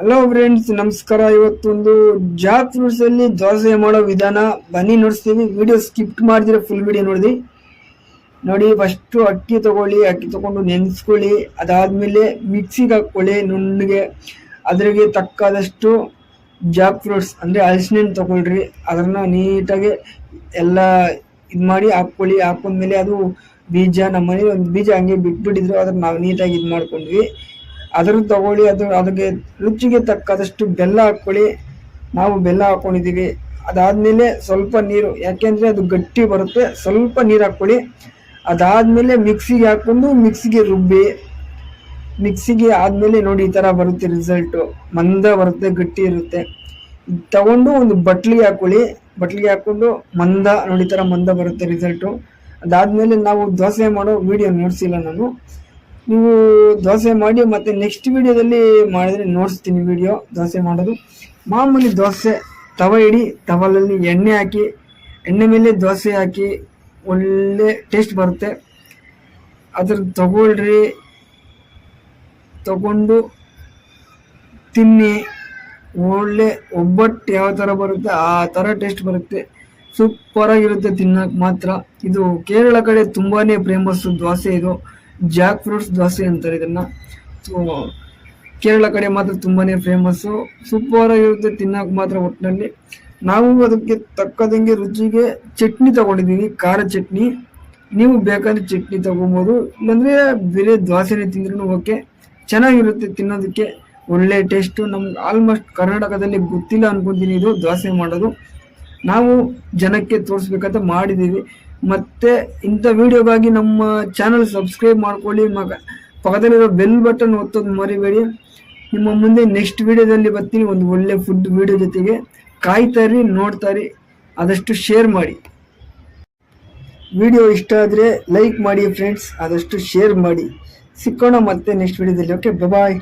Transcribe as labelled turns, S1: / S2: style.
S1: Hello friends ನಮಸ್ಕಾರ. ಇವತ್ತೊಂದು Jack fruits ಅಲ್ಲಿ ದೋಸೆ ಮಾಡೋ ವಿಧಾನ. ಬನ್ನಿ ನೋಡಿಸ್ತೀವಿ. ವಿಡಿಯೋ ಸ್ಕಿಪ್ ಮಾಡಿದ್ರೆ ಫುಲ್ ವಿಡಿಯೋ ನೋಡಿದಿ ನೋಡಿ ಫಸ್ಟು ಅಕ್ಕಿ ತಗೊಳ್ಳಿ, ಅಕ್ಕಿ ತಗೊಂಡು ನೆನೆಸ್ಕೊಳ್ಳಿ. ಅದಾದಮೇಲೆ ಮಿಕ್ಸಿಗೆ ಹಾಕ್ಕೊಳ್ಳಿ ನುಣ್ಣಗೆ. ಅದ್ರಿಗೆ ತಕ್ಕಾದಷ್ಟು ಜಾಕ್ ಫ್ರೂಟ್ಸ್ ಅಂದರೆ ಹಲಸಿನಣ್ಣು ತಗೊಳ್ರಿ. ಅದನ್ನ ನೀಟಾಗಿ ಎಲ್ಲ ಇದು ಮಾಡಿ ಹಾಕ್ಕೊಳ್ಳಿ. ಹಾಕೊಂಡ್ಮೇಲೆ ಅದು ಬೀಜ ನಮ್ಮ ಮನೇಲಿ ಒಂದು ಬೀಜ ಹಂಗೆ ಬಿಟ್ಬಿಟ್ಟಿದ್ರು, ಅದನ್ನು ನಾವು ನೀಟಾಗಿ ಇದು ಮಾಡ್ಕೊಂಡ್ವಿ. ಅದ್ರ ತಗೊಳ್ಳಿ, ಅದು ಅದಕ್ಕೆ ರುಚಿಗೆ ತಕ್ಕದಷ್ಟು ಬೆಲ್ಲ ಹಾಕ್ಕೊಳ್ಳಿ. ನಾವು ಬೆಲ್ಲ ಹಾಕೊಂಡಿದ್ದೀವಿ. ಅದಾದ್ಮೇಲೆ ಸ್ವಲ್ಪ ನೀರು, ಯಾಕೆಂದ್ರೆ ಅದು ಗಟ್ಟಿ ಬರುತ್ತೆ, ಸ್ವಲ್ಪ ನೀರು ಹಾಕ್ಕೊಳ್ಳಿ. ಅದಾದ್ಮೇಲೆ ಮಿಕ್ಸಿಗೆ ಹಾಕೊಂಡು ಮಿಕ್ಸಿಗೆ ರುಬ್ಬಿ, ಮಿಕ್ಸಿಗೆ ಆದ್ಮೇಲೆ ನೋಡಿ ಈ ತರ ಬರುತ್ತೆ ರಿಸಲ್ಟು ಮಂದ ಬರುತ್ತೆ, ಗಟ್ಟಿ ಇರುತ್ತೆ. ತಗೊಂಡು ಒಂದು ಬಟ್ಲಿಗೆ ಹಾಕೊಳ್ಳಿ ಬಟ್ಲಿಗೆ ಹಾಕೊಂಡು ಮಂದ, ನೋಡಿ ಈ ತರ ಮಂದ ಬರುತ್ತೆ ರಿಸಲ್ಟು ಅದಾದ್ಮೇಲೆ ನಾವು ದೋಸೆ ಮಾಡೋ ವಿಡಿಯೋ ನೋಡಿಸಿಲ್ಲ ನಾನು. ನೀವು ದೋಸೆ ಮಾಡಿ ಮತ್ತೆ ನೆಕ್ಸ್ಟ್ ವಿಡಿಯೋದಲ್ಲಿ ಮಾಡಿದ್ರೆ ನೋಡಿಸ್ತೀನಿ ವಿಡಿಯೋ ದೋಸೆ ಮಾಡೋದು. ಮಾಮೂಲಿ ದೋಸೆ, ತವ ಇಡಿ, ತವಲಲ್ಲಿ ಎಣ್ಣೆ ಹಾಕಿ, ಎಣ್ಣೆ ಮೇಲೆ ದೋಸೆ ಹಾಕಿ ಒಳ್ಳೆ ಟೇಸ್ಟ್ ಬರುತ್ತೆ. ಅದ್ರ ತಗೊಳ್ರಿ, ತಗೊಂಡು ತಿನ್ನಿ. ಒಳ್ಳೆ ಒಬ್ಬಟ್ಟು ಯಾವ ಥರ ಬರುತ್ತೆ, ಆ ಥರ ಟೇಸ್ಟ್ ಬರುತ್ತೆ. ಸೂಪರಾಗಿರುತ್ತೆ ತಿನ್ನೋಕೆ ಮಾತ್ರ. ಇದು ಕೇರಳ ಕಡೆ ತುಂಬಾ ಫೇಮಸ್ಸು ದೋಸೆ ಇದು. ಜಾಕ್ ಫ್ರೂಟ್ಸ್ ದೋಸೆ ಅಂತಾರೆ ಇದನ್ನ. ಸೊ ಕೇರಳ ಕಡೆ ಮಾತ್ರ ತುಂಬಾ ಫೇಮಸ್ಸು ಸೂಪರ್ ಆಗಿರುತ್ತೆ ತಿನ್ನಕ್ಕೆ ಮಾತ್ರ ಒಟ್ಟಿನಲ್ಲಿ ನಾವು ಅದಕ್ಕೆ ತಕ್ಕದಂಗೆ ರುಚಿಗೆ ಚಟ್ನಿ ತಗೊಂಡಿದ್ದೀವಿ ಖಾರ ಚಟ್ನಿ. ನೀವು ಬೇಕಾದ್ರೆ ಚಟ್ನಿ ತಗೊಬೋದು. ಇಲ್ಲಾಂದರೆ ಬೇರೆ ದೋಸೆನೇ ತಿಂದ್ರೂ ಓಕೆ ಚೆನ್ನಾಗಿರುತ್ತೆ ತಿನ್ನೋದಕ್ಕೆ. ಒಳ್ಳೆ ಟೇಸ್ಟು ನಮ್ಗೆ ಆಲ್ಮೋಸ್ಟ್ ಕರ್ನಾಟಕದಲ್ಲಿ ಗೊತ್ತಿಲ್ಲ ಅನ್ಕೊಂತೀನಿ ಇದು ದೋಸೆ ಮಾಡೋದು. ನಾವು ಜನಕ್ಕೆ ತೋರಿಸ್ಬೇಕಂತ ಮಾಡಿದ್ದೀವಿ ಮತ್ತೆ ಇಂಥ ವಿಡಿಯೋಗಾಗಿ ನಮ್ಮ ಚಾನಲ್ ಸಬ್ಸ್ಕ್ರೈಬ್ ಮಾಡ್ಕೊಳ್ಳಿ. ಮಗ ಪಕ್ಕದಲ್ಲಿರೋ ಬೆಲ್ ಬಟನ್ ಒತ್ತೋದು ಮರಿಬೇಡಿ. ನಿಮ್ಮ ಮುಂದೆ ನೆಕ್ಸ್ಟ್ ವಿಡಿಯೋದಲ್ಲಿ ಬರ್ತೀನಿ. ಒಂದು ಒಳ್ಳೆ ಫುಡ್ ವಿಡಿಯೋ ಜೊತೆಗೆ ಕಾಯ್ತಾರಿ ನೋಡ್ತಾರಿ ಆದಷ್ಟು ಶೇರ್ ಮಾಡಿ. ವಿಡಿಯೋ ಇಷ್ಟ ಆದರೆ ಲೈಕ್ ಮಾಡಿ ಫ್ರೆಂಡ್ಸ್ ಆದಷ್ಟು ಶೇರ್ ಮಾಡಿ. ಸಿಕ್ಕೋಣ ಮತ್ತೆ ನೆಕ್ಸ್ಟ್ ವಿಡಿಯೋದಲ್ಲಿ. Okay bye